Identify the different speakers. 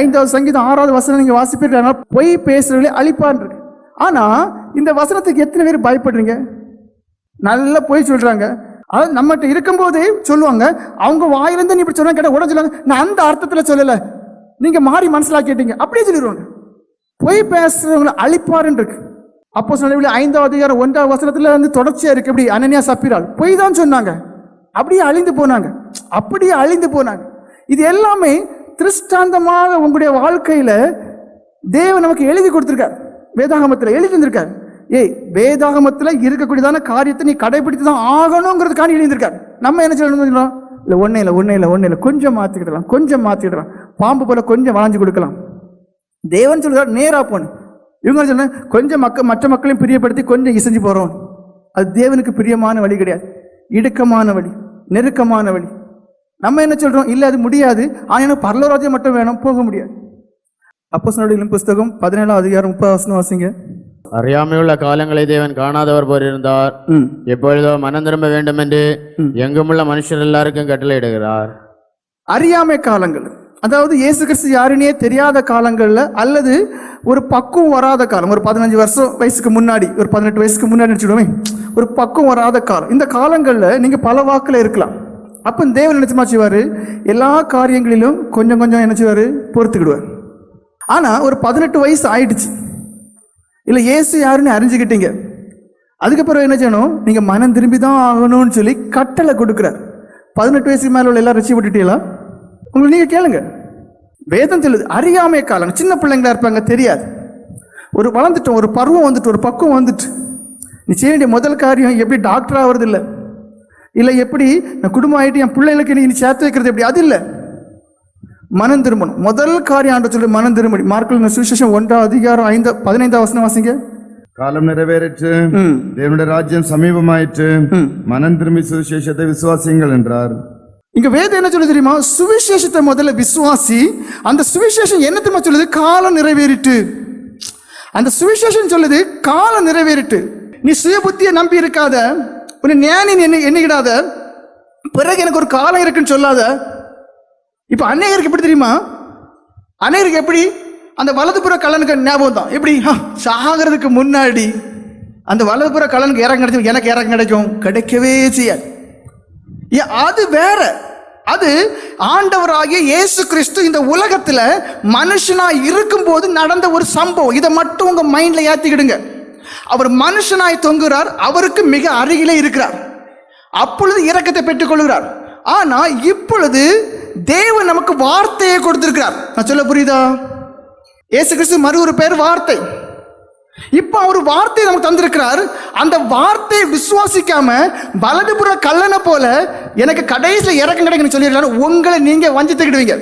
Speaker 1: ஐந்தாவது சங்கீதம் ஆறாவது வசனம் நீங்கள் வாசிப்பீர்கள் பொய் பேசுறவங்களே அழிப்பான் இருக்கு. ஆனால் இந்த வசனத்துக்கு எத்தனை பேர் பயப்படுறீங்க? நல்லா பொய் சொல்கிறாங்க அதாவது நம்மகிட்ட இருக்கும்போதே சொல்லுவாங்க. அவங்க வாயிலிருந்து நீ இப்படி சொன்னா கேட்டால் உடனே சொல்லுவாங்க. நான் அந்த அர்த்தத்தில் சொல்லலை. நீங்கள் மாறி மனசிலாக்கிட்டீங்க அப்படியே சொல்லிடுவாங்க பொய் பேசுகிறவங்களை அழிப்பாருன்னு இருக்கு. அப்போ சொன்ன ஐந்தாவது அதிகாரம் ஒன்றாவது வசனத்தில் வந்து தொடர்ச்சியாக இருக்கு. இப்படி அனன்யா சப்பிரால் பொய் தான் சொன்னாங்க. அப்படியே அழிந்து போனாங்க. அப்படியே அழிந்து போனாங்க. இது எல்லாமே திருஷ்டாந்தமாக உங்களுடைய வாழ்க்கையில தேவன் நமக்கு எழுதி கொடுத்துருக்கார். வேதாகமத்தில் எழுதி இருந்திருக்கார் ஏய் வேதாகமத்தில் இருக்கக்கூடியதான காரியத்தை நீ கடைபிடித்து தான் ஆகணுங்கிறதுக்கான எழுதியிருக்கார் நம்ம என்ன சொல்லணும் இல்லை ஒன்றே இல்லை ஒன்றே இல்லை ஒன்றே இல்லை. கொஞ்சம் மாற்றிக்கிடலாம் கொஞ்சம் மாற்றிக்கிடலாம் பாம்பு போல கொஞ்சம் வளைஞ்சு கொடுக்கலாம். தேவன் சொல்கிறார் நேராக போன இவங்க சொன்ன கொஞ்சம் மக்கள் மற்ற மக்களையும் பிரியப்படுத்தி கொஞ்சம் இசைஞ்சு போகிறோம் அது தேவனுக்கு பிரியமான வழி கிடையாது. இடுக்கமான வழி நெருக்கமான வழி. நம்ம என்ன சொல்றோம்? இல்ல அது முடியாது. ஆனா பரலோராஜ்யம் மட்டும் வேணும் போக முடியாது. அப்போ புஸ்தகம் பதினேழாம் அதிகாரம் முப்பது வசனம் வாசிங்க.
Speaker 2: அறியாமையுள்ள காலங்களை தேவன் காணாதவர் இருந்தார்.
Speaker 1: ம்.
Speaker 2: எப்பொழுதோ மனம் திரும்ப வேண்டும் என்று எங்குமுள்ள மனுஷர் எல்லாருக்கும் கட்டளையிடுகிறார்.
Speaker 1: அறியாமை காலங்கள். அதாவது இயேசு கிறிஸ்து யாருன்னே தெரியாத காலங்கள்ல அல்லது ஒரு பக்குவம் வராத காலம். ஒரு பதினஞ்சு வருஷம் வயசுக்கு முன்னாடி ஒரு பதினெட்டு வயசுக்கு முன்னாடி வச்சுக்கோமே ஒரு பக்குவம் வராத காலம். இந்த காலங்கள்ல நீங்க பல வாக்குல இருக்கலாம். அப்போ தேவன் நினைச்சமா செய்வார்? எல்லா காரியங்களிலும் கொஞ்சம் கொஞ்சம் என்ன செய்வார்? பொறுத்துக்கிடுவார். ஆனால் ஒரு பதினெட்டு வயசு ஆயிடுச்சு. இல்லை ஏசு யாருன்னு அறிஞ்சுக்கிட்டீங்க. அதுக்கப்புறம் என்ன செய்யணும்? நீங்கள் மனம் திரும்பி தான் ஆகணும்னு சொல்லி கட்டளை கொடுக்குறார். பதினெட்டு வயசுக்கு மேலே உள்ள எல்லாம் ரசி விட்டுட்டீங்களா? உங்களுக்கு நீங்கள் கேளுங்க. வேதம் சொல்லுது அறியாமை காலம் சின்ன பிள்ளைங்களா இருப்பாங்க தெரியாது. ஒரு வளர்ந்துட்டோம் ஒரு பருவம் வந்துட்டு ஒரு பக்குவம் வந்துட்டு. நீ செய்ய வேண்டிய முதல் காரியம் எப்படி டாக்டர் ஆகிறது இல்லை இல்லை எப்படி? நான் குடும்பம் ஆகிட்டு என் பிள்ளைகளுக்கு நீ சேர்த்து வைக்கிறது எப்படி? அது இல்லை. மனம் திரும்பணும். முதல் காரியம் ஆண்டு சொல்லி மனம் திரும்படி மார்க்கல் சுவிசேஷம் ஒன்றாம் அதிகாரம் ஐந்து பதினைந்தாம் வசனம் வாசிங்க.
Speaker 3: காலம் நிறைவேறிற்று. தேவனுடைய ராஜ்யம் சமீபமாயிற்று. மனம் திரும்பி சுவிசேஷத்தை விசுவாசியுங்கள் என்றார்.
Speaker 1: இங்க வேதம் என்ன சொல்லுது தெரியுமா? சுவிசேஷத்தை முதல்ல விசுவாசி அந்த சுவிசேஷம் என்ன தெரியுமா சொல்லுது? காலம் நிறைவேறிட்டு அந்த சுவிசேஷம் சொல்லுது காலம் நிறைவேறிட்டு நீ சுய புத்தியை நம்பி இருக்காத. உன்னை ஞானி என்ன எண்ணிக்கிடாத? பிறகு எனக்கு ஒரு காலம் இருக்குன்னு சொல்லாத. இப்போ அநேகருக்கு எப்படி தெரியுமா? அநேகருக்கு எப்படி? அந்த வலதுபுற கலனுக்கு ஞாபகம் தான். எப்படி? சாகிறதுக்கு முன்னாடி. அந்த வலதுபுற கலனுக்கு இறங்க கிடைக்கும் எனக்கு இறங்க கிடைக்கும் கிடைக்கவே செய்யாது. அது வேற. அது ஆண்டவராகிய இயேசு கிறிஸ்து இந்த உலகத்தில் மனுஷனாக இருக்கும்போது நடந்த ஒரு சம்பவம். இதை மட்டும் உங்கள் மைண்டில் ஏற்றிக்கிடுங்க அவர் மனுஷனாய் தொங்குகிறார் அவருக்கு மிக அருகிலே இருக்கிறார். அப்பொழுது இரக்கத்தை பெற்றுக்கொள்கிறார். ஆனால் இப்பொழுது தேவன் நமக்கு வார்த்தையை கொடுத்திருக்கிறார். நான் சொல்ல புரியுதா? ஏசு கிறிஸ்து மறு ஒரு பேர் வார்த்தை. இப்போ அவர் வார்த்தையை நமக்கு தந்திருக்கிறார். அந்த வார்த்தையை விசுவாசிக்காம வலதுபுற கல்லனை போல எனக்கு கடைசியில் இறக்கம் கிடைக்குன்னு சொல்லிடுறாரு உங்களை நீங்க வஞ்சித்துக்கிடுவீங்க.